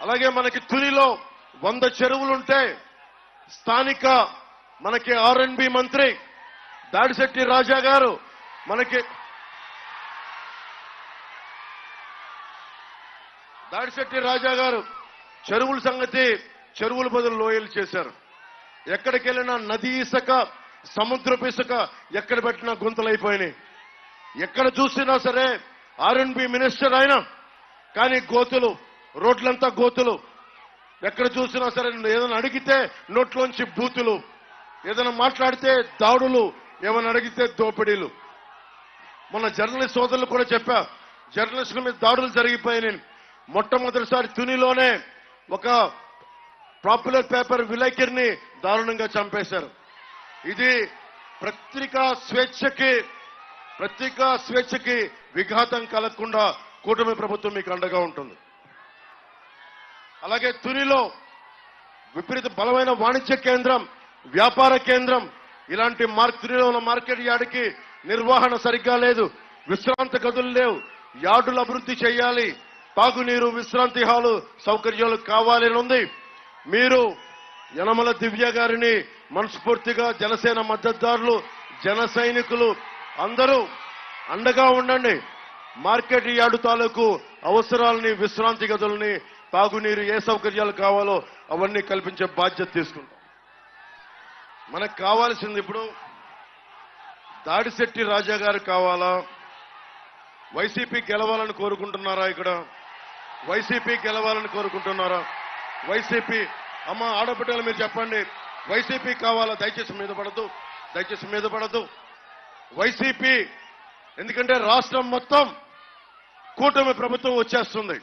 అలాగే మనకి తునిలో వంద చెరువులుంటే స్థానిక మనకి ఆర్ఎన్బి మంత్రి దాడిశెట్టి రాజా గారు మనకి దాడిశెట్టి రాజా గారు చెరువుల సంగతి చెరువుల బదులు లోయలు చేశారు. ఎక్కడికి వెళ్ళినా నది ఇసుక సముద్రపు ఇసుక ఎక్కడ పెట్టినా గుంతలైపోయినాయి ఎక్కడ చూసినా సరే ఆర్ఎన్బి మినిస్టర్ ఆయన కానీ గోతులు రోడ్లంతా గోతులు. ఎక్కడ చూసినా సరే ఏదైనా అడిగితే నోట్లోంచి బూతులు. ఏదైనా మాట్లాడితే దాడులు. ఏమైనా అడిగితే దోపిడీలు. మొన్న జర్నలిస్ట్ సోదరులు కూడా చెప్పా జర్నలిస్టుల మీద దాడులు జరిగిపోయినాయి. మొట్టమొదటిసారి తునిలోనే ఒక పాపులర్ పేపర్ విలేకరిని దారుణంగా చంపేశారు. ఇది పత్రికా స్వేచ్ఛకి పత్రికా స్వేచ్ఛకి విఘాతం కలగకుండా కూటమి ప్రభుత్వం మీకు అండగా ఉంటుంది. అలాగే తునిలో విపరీత బలమైన వాణిజ్య కేంద్రం వ్యాపార కేంద్రం ఇలాంటి మార్క్ తునిలో ఉన్న మార్కెట్ యార్డ్కి నిర్వహణ సరిగ్గా లేదు విశ్రాంతి గదులు లేవు యార్డులు అభివృద్ధి చేయాలి తాగునీరు విశ్రాంతి హాలు సౌకర్యాలు కావాలని ఉంది. మీరు యనమల దివ్య గారిని మనస్ఫూర్తిగా జనసేన మద్దతుదారులు జన సైనికులు అందరూ అండగా ఉండండి. మార్కెట్ యార్డు తాలూకు అవసరాలని విశ్రాంతి గదుల్ని తాగునీరు ఏ సౌకర్యాలు కావాలో అవన్నీ కల్పించే బాధ్యత తీసుకుంటాం. మనకు కావాల్సింది ఇప్పుడు దాడిశెట్టి రాజా గారు కావాలా? వైసీపీ గెలవాలని కోరుకుంటున్నారా ఇక్కడ? వైసీపీ గెలవాలని కోరుకుంటున్నారా? వైసీపీ అమ్మ ఆడబిడ్డలు మీరు చెప్పండి. వైసీపీ కావాలా? దయచేసి మీద పడద్దు. దయచేసి మీద పడద్దు. వైసీపీ ఎందుకంటే రాష్ట్రం మొత్తం కూటమి ప్రభుత్వం వచ్చేస్తుంది.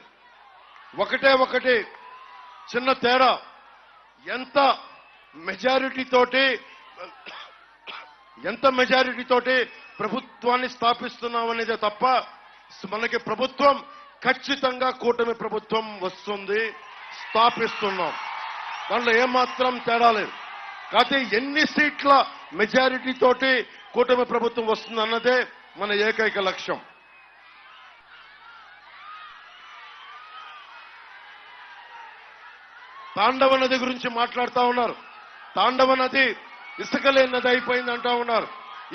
ఒకటే ఒకటి. చిన్న తేడా. ఎంత మెజారిటీ తోటి ఎంత మెజారిటీ తోటి ప్రభుత్వాన్ని స్థాపిస్తున్నామనేదే తప్ప మనకి ప్రభుత్వం ఖచ్చితంగా కూటమి ప్రభుత్వం వస్తుంది. స్థాపిస్తున్నాం. దాంట్లో ఏమాత్రం తేడా లేదు. కాకపోతే ఎన్ని సీట్ల మెజారిటీ తోటి కూటమి ప్రభుత్వం వస్తుంది అన్నదే మన ఏకైక లక్ష్యం. తాండవ నది గురించి మాట్లాడుతూ ఉన్నారు. తాండవ నది ఇసుక లేని నది అయిపోయింది అంటా ఉన్నారు.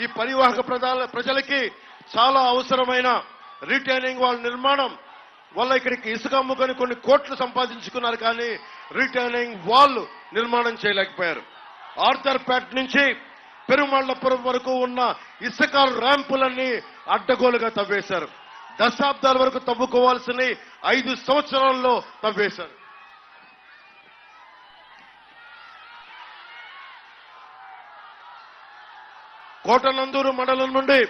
ఈ పరివాహక ప్రజల ప్రజలకి చాలా అవసరమైన రీటైనింగ్ వాళ్ళ నిర్మాణం వల్ల ఇక్కడికి ఇసుక అమ్ముకొని కొన్ని కోట్లు సంపాదించుకున్నారు కానీ రీటైనింగ్ వాల్ నిర్మాణం చేయలేకపోయారు. ఆర్థర్పేట నుంచి పెరుమాళ్ళపురం వరకు ఉన్న ఇసుక ర్యాంపులన్నీ అడ్డగోలుగా తవ్వేశారు. దశాబ్దాల వరకు తవ్వుకోవాల్సిన ఐదు సంవత్సరాల్లో తవ్వేశారు. కోటనందూరు మండలం నుండి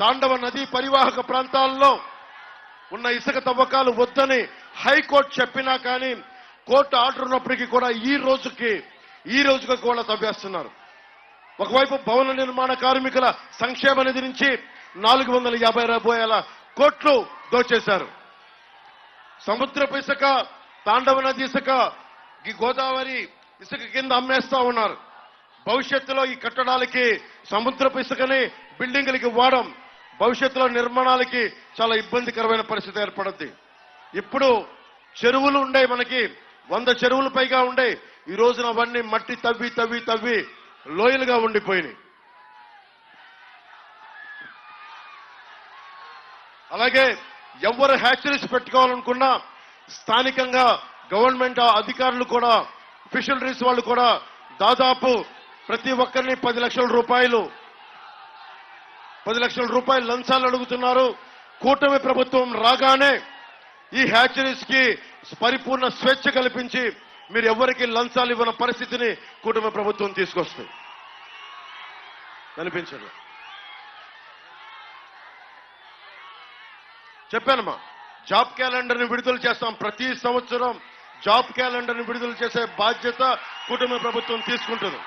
తాండవ నదీ పరివాహక ప్రాంతాల్లో ఉన్న ఇసుక తవ్వకాలు వద్దని హైకోర్టు చెప్పినా కానీ కోర్టు ఆర్డర్ ఉన్నప్పటికీ కూడా ఈ రోజుకి ఈ రోజుకి కూడా తవ్వేస్తున్నారు. ఒకవైపు భవన నిర్మాణ కార్మికుల సంక్షేమ నిధి నుంచి నాలుగు వందల యాభై రూపాయల కోట్లు దోచేశారు. సముద్రపు ఇసుక తాండవ నది ఇసుక గోదావరి ఇసుక కింద అమ్మేస్తా ఉన్నారు. భవిష్యత్తులో ఈ కట్టడాలకి సముద్రపు ఇసుకని బిల్డింగులకి వాడడం భవిష్యత్తులో నిర్మాణాలకి చాలా ఇబ్బందికరమైన పరిస్థితి ఏర్పడుద్ది. ఇప్పుడు చెరువులు ఉండే మనకి వంద చెరువులు పైగా ఉండే ఈ రోజున అవన్నీ మట్టి తవ్వి తవ్వి తవ్వి లోయలుగా ఉండిపోయినాయి. అలాగే ఎవరు హ్యాచరీస్ పెట్టుకోవాలనుకున్నా స్థానికంగా గవర్నమెంట్ అధికారులు కూడా ఫిషరీస్ వాళ్ళు కూడా దాదాపు ప్రతి ఒక్కరిని పది లక్షల రూపాయలు పది లక్షల రూపాయలు లంచాలు అడుగుతున్నారు. కూటమి ప్రభుత్వం రాగానే ఈ హ్యాచరీస్కి పరిపూర్ణ స్వేచ్ఛ కల్పించి మీరు ఎవరికి లంచాలు ఇవ్వని పరిస్థితిని కుటుంబ ప్రభుత్వం తీసుకొస్తుంది. కనిపించండి చెప్పానమ్మా జాబ్ క్యాలెండర్ని విడుదల చేస్తాం. ప్రతి సంవత్సరం జాబ్ క్యాలెండర్ని విడుదల చేసే బాధ్యత కుటుంబ ప్రభుత్వం తీసుకుంటుంది.